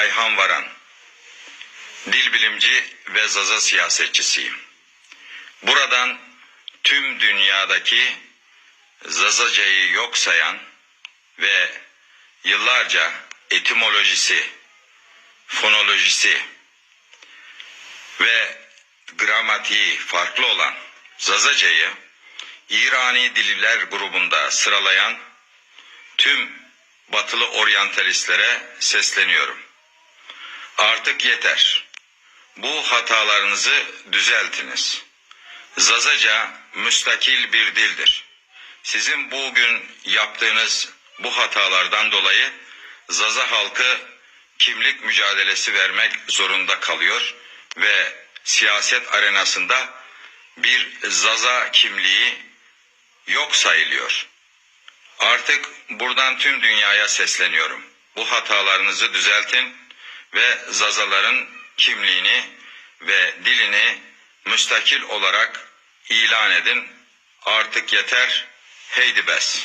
Ayhan Varan. Dil bilimci ve Zaza siyasetçisiyim. Buradan tüm dünyadaki Zazacayı yok sayan ve yıllarca etimolojisi, fonolojisi ve gramatiği farklı olan Zazacayı İrani diller grubunda sıralayan tüm batılı oryantalistlere sesleniyorum. Artık yeter. Bu hatalarınızı düzeltiniz. Zazaca müstakil bir dildir. Sizin bugün yaptığınız bu hatalardan dolayı Zaza halkı kimlik mücadelesi vermek zorunda kalıyor ve siyaset arenasında bir Zaza kimliği yok sayılıyor. Artık buradan tüm dünyaya sesleniyorum. Bu hatalarınızı düzeltin ve Zazaların kimliğini ve dilini müstakil olarak ilan edin. Artık yeter. Heydi bes.